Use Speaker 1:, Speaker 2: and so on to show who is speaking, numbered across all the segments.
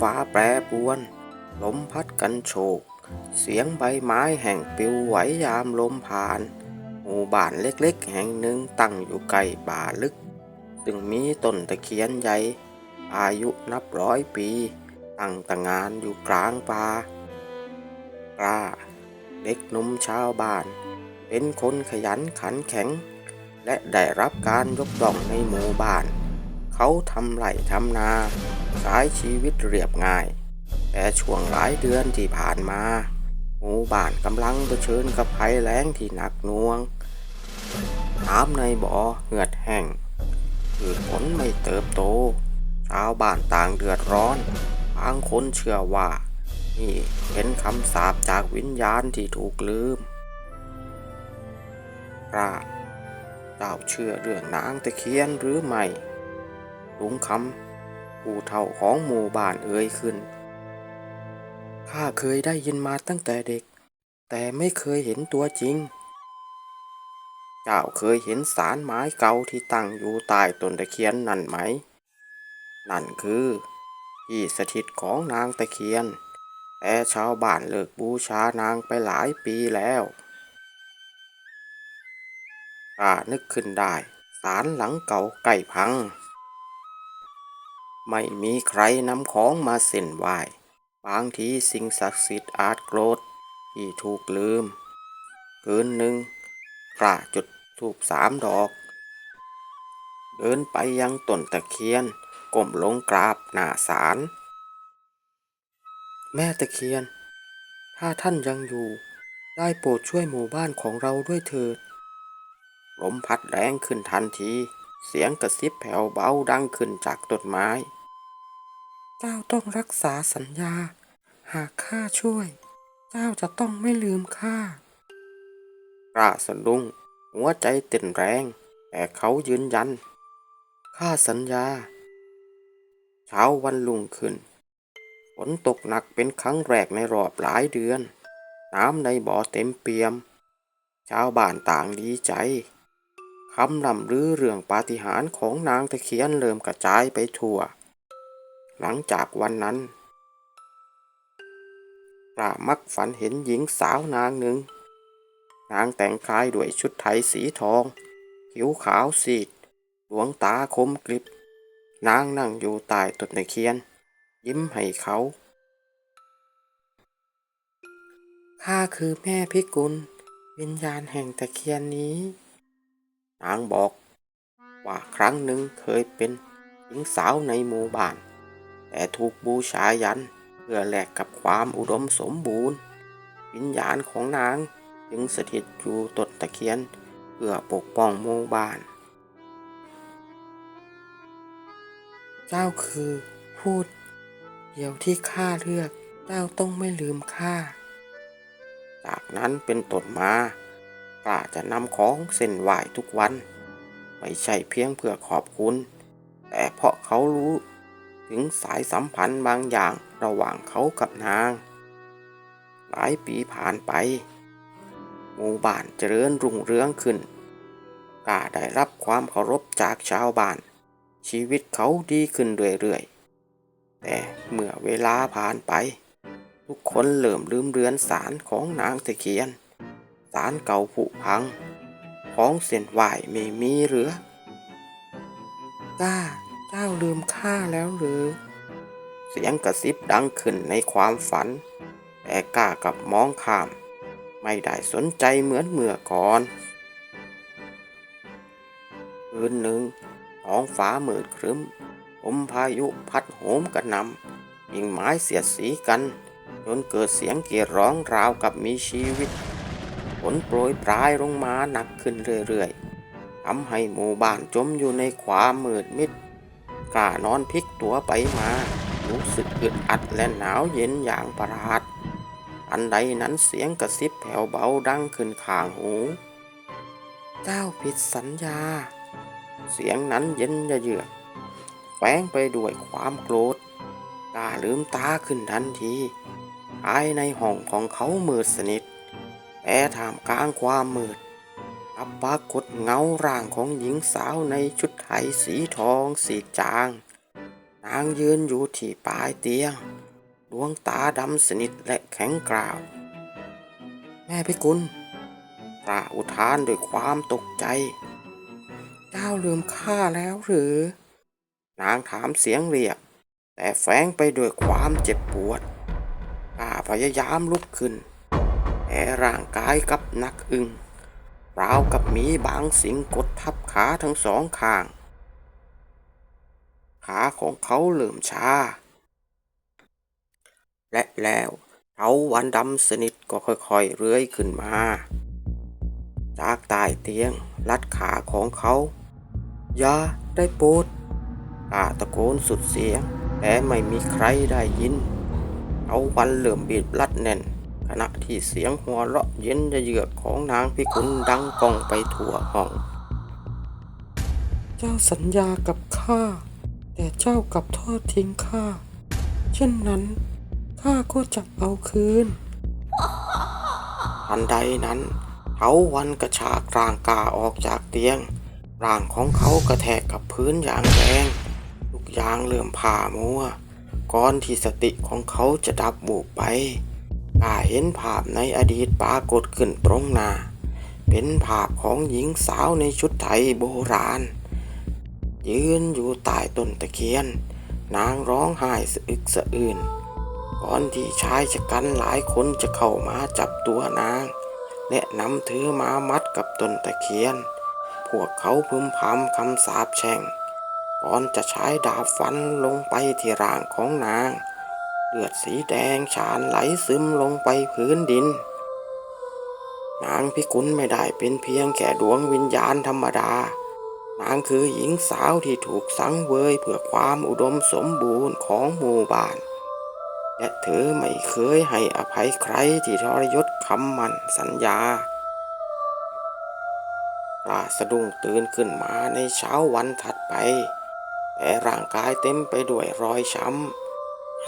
Speaker 1: ฟ้าแปรปรวน ลมพัดกันโชก เสียงใบไม้แห่งปิวไหวยามลมผ่าน หมู่บ้านเล็กๆ แห่งหนึ่งตั้งอยู่ใกล้ป่าลึก ซึ่งมีต้นตะเคียนใหญ่ อายุนับร้อยปี ตั้งตางานอยู่กลางป่ากล้าเด็กหนุ่มชาวบ้าน เป็นคนขยันขันแข็ง และได้รับการยกย่องในหมู่บ้าน เขาทำไร่ทำนาใช้ชีวิตเรียบง่าย แต่ช่วงหลายเดือนที่ผ่านมาหมู่บ้านกำลังเผชิญกับภัยแล้งที่หนักหน่วงน้ำในบ่อเหือดแห้งพืชผลไม่เติบโต ชาวบ้านต่างเดือดร้อนบางคนเชื่อว่า นี่เป็นคำสาปจากวิญญาณที่ถูกลืมกล้าเจ้าเชื่อเรื่องนางตะเคียนหรือไม่ ลุงคำผู้เฒ่าของหมู่บ้านเอ่ยขึ้น ข้าเคยได้ยินมาตั้งแต่เด็ก แต่ไม่เคยเห็นตัวจริง เจ้าเคยเห็นสารไม้เก่าที่ตั้งอยู่ใต้ต้นตะเคียนนั่นไหม นั่นคือที่สถิตของนางตะเคียน แต่ชาวบ้านเลิกบูชานางไปหลายปีแล้วข้านึกขึ้นได้ สารหลังเก่าใกล้พัง ไม่มีใครนำของมาเส้นไหว้บางทีสิ่งศักดิ์สิทธิ์อาจโกรธที่ถูกลืม คืนหนึ่งกล้าจุดถูกสามดอก เดินไปยังต้นตะเคียนก้มลงกราบหน้าศาลแม่ตะเคียน ถ้าท่านยังอยู่ ได้โปรดช่วยหมู่บ้านของเราด้วยเถิดลมพัดแรงขึ้นทันที เสียงกระซิบแผ่วเบาดังขึ้นจากต้นไม้ เจ้าต้องรักษาสัญญา หากข้าช่วย เจ้าจะต้องไม่ลืมข้ากล้าสะดุ้งหัวใจเต้นแรง แต่เขายืนยัน ข้าสัญญา เช้าวันรุ่งขึ้น ฝนตกหนักเป็นครั้งแรกในรอบหลายเดือน น้ำในบ่อเต็มเปี่ยม ชาวบ้านต่างดีใจคำลำลือเรื่องปาฏิหาริย์ของนางตะเคียนเริ่มกระจายไปทั่ว หลังจากวันนั้นกล้ามักฝันเห็นหญิงสาวนางหนึ่ง นางแต่งกายด้วยชุดไทยสีทอง ผิวขาวซีด ดวงตาคมกริบ นางนั่งอยู่ใต้ต้นตะเคียน ยิ้มให้เขา ข้าคือแม่พิกุล วิญญาณแห่งตะเคียนนี้ นางบอก ว่าครั้งหนึ่งเคยเป็นหญิงสาวในหมู่บ้าน แต่ถูกบูชายัน เพื่อแลกกับความอุดมสมบูรณ์ วิญญาณของนางจึงสถิตอยู่ต้นตะเคียน เพื่อปกป้องหมู่บ้าน เจ้าคือพูดเดียวที่ข้าเลือกเจ้าต้องไม่ลืมข้า จากนั้นเป็นต้นมากล้าจะนำของเส้นไหว้ทุกวัน ไม่ใช่เพียงเพื่อขอบคุณ แต่เพราะเขารู้ ถึงสายสัมพันธ์บางอย่างระหว่างเขากับนาง หลายปีผ่านไป หมู่บ้านเจริญรุ่งเรืองขึ้นกาได้รับความเคารพจากชาวบ้าน ชีวิตเขาดีขึ้นเรื่อยๆ แต่เมื่อเวลาผ่านไป ทุกคนเริ่มลืมเรือนสารของนางตะเคียน สารเก่าผุพัง ของเส้นไหวไม่มีเหลือก้า เจ้าลืมข้าแล้วหรือ เสียงกระซิบดังขึ้นในความฝัน แต่กล้ากับมองข้าม ไม่ได้สนใจเหมือนเมื่อก่อนคืนหนึ่งท้องฟ้ามืดครึ้มลมพายุพัดโหมกระหนำกิ่งไม้เสียดสีกัน จนเกิดเสียงเกรีดร้องราวกับมีชีวิตฝนโปรยปลายลงมาหนักขึ้นเรื่อยๆทำให้หมู่บ้านจมอยู่ในความมืดมิด กล้านอนพลิกตัวไปมา รู้สึกอึดอัดและหนาวเย็นอย่างประหลาด อันใดนั้นเสียงกระซิบแผ่วเบาดังขึ้นข้างหู เจ้าผิดสัญญา เสียงนั้นเย็นเยือกแฝงไปด้วยความโกรธกล้าลืมตาขึ้นทันทีภายในห้องของเขามืดสนิทแต่ท่ามกลางความมืด กลับปรากฏเงาร่างของหญิงสาวในชุดไทยสีทองสีจาง นางยืนอยู่ที่ปลายเตียง ดวงตาดำสนิทและแข็งกร้าว แม่พิกุลกล่าอุทานด้วยความตกใจ เจ้าลืมข้าแล้วหรือ นางถามเสียงเรียก แต่แฝงไปด้วยความเจ็บปวดข้าพยายามลุกขึ้นแต่ร่างกายกับนักอึง ราวกับมีบางสิ่งกดทับขาทั้งสองข้าง ขาของเขาเริ่อมชา และแล้วเทาวันดำสนิทก็ค่อยๆเลื้อยขึ้นมา จากใต้เตียงลัดขาของเขา อย่าได้โปรดกาตะโกนสุดเสียงแต่ไม่มีใครได้ยิน เอาวันเริ่อมบีบรัดแน่น ขณะที่เสียงหัวเราะเย็นเยือกของนางพิกุลดังก้องไปทั่วห้อง เจ้าสัญญากับข้า แต่เจ้ากลับทอดทิ้งข้า เช่นนั้นข้าก็จะเอาคืนทันใดนั้นเทาวันกระชากร่างกาออกจากเตียง ร่างของเขากระแทกกับพื้นอย่างแรงทุกอย่างเริ่มผ่ามัว ก่อนที่สติของเขาจะดับบูบไป กาเห็นภาพในอดีตปรากฏขึ้นตรงหน้า เป็นภาพของหญิงสาวในชุดไทยโบราณ ยืนอยู่ใต้ต้นตะเคียน นางร้องไห้สะอึกสะอื้นก่อนที่ชายชะกันหลายคนจะเข้ามาจับตัวนาง และนำเธอมามัดกับต้นตะเคียน พวกเขาพึมพำคำสาปแช่ง ก่อนจะใช้ดาบฟันลงไปที่ร่างของนาง ลือดสีแดงฉานไหลซึมลงไปพื้นดิน นางพิกุลไม่ได้เป็นเพียงแค่ดวงวิญญาณธรรมดา นางคือหญิงสาวที่ถูกสังเวยเพื่อความอุดมสมบูรณ์ของหมู่บ้าน และเธอไม่เคยให้อภัยใครที่ทรยศคำมันสัญญากล้าสะดุ้งตื่นขึ้นมาในเช้าวันถัดไปแต่ร่างกายเต็มไปด้วยรอยช้ำ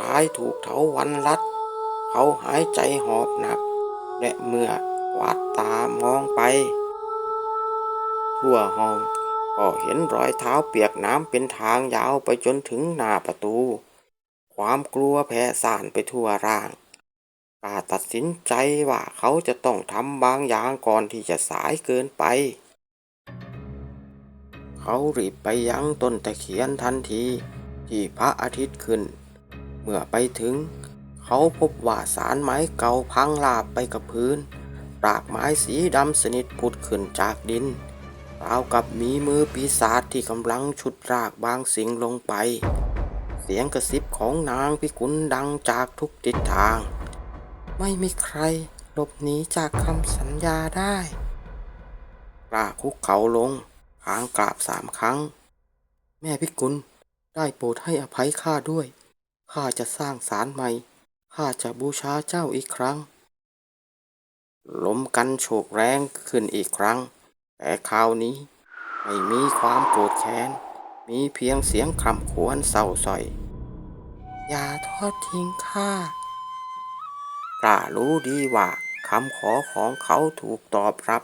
Speaker 1: คล้ายถูกเถาวันรัด เขาหายใจหอบหนัก และเมื่อวาดตามองไป ทั่วห้องก็เห็นรอยเท้าเปียกน้ำเป็นทางยาวไปจนถึงหน้าประตู ความกลัวแผ่ซ่านไปทั่วร่างกาตัดสินใจว่าเขาจะต้องทำบางอย่างก่อนที่จะสายเกินไป เขารีบไปยังต้นตะเคียนทันที ที่พระอาทิตย์ขึ้น มื่อไปถึง เขาพบว่าสารไม้เก่าพังลาบไปกับพื้นรากไม้สีดำสนิทผุดขึ้นจากดินราวกับมีมือปีศาจที่กำลังฉุดรากบางสิ่งลงไป เสียงกระซิบของนางพิกุลดังจากทุกทิศทาง ไม่มีใครหลบหนีจากคำสัญญาได้กล้าคุกเขาลงพางกราบสามครั้ง แม่พิกุลได้โปรดให้อภัยข้าด้วย ข้าจะสร้างศาลใหม่ ข้าจะบูชาเจ้าอีกครั้ง ล้มกันโฉกแรงขึ้นอีกครั้ง แต่คราวนี้ไม่มีความโกรธแค้น มีเพียงเสียงคำขวนเศร้าสร้อย อย่าทอดทิ้งข้ากล้ารู้ดีว่าคำขอของเขาถูกตอบรับ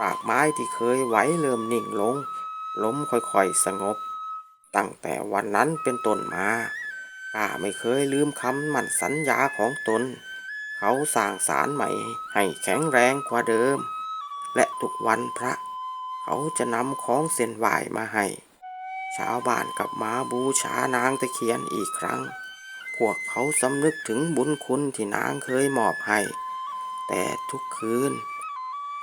Speaker 1: ปากไม้ที่เคยไหวเริ่มนิ่งลง ล้มค่อยๆสงบ ตั้งแต่วันนั้นเป็นต้นมา ข้าไม่เคยลืมคำมั่นสัญญาของตน เขาสร้างสารใหม่ให้แข็งแรงกว่าเดิม และทุกวันพระ เขาจะนำของเส้นไหวมาให้ ชาวบ้านกับมาบูชานางตะเคียนอีกครั้ง พวกเขาสำนึกถึงบุญคุณที่นางเคยมอบให้ แต่ทุกคืน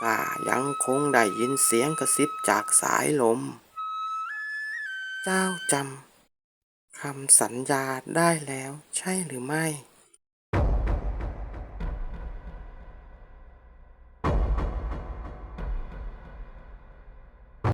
Speaker 1: ข้ายังคงได้ยินเสียงกระซิบจากสายลม เจ้าจำ คำสัญญาได้แล้วใช่หรือไม่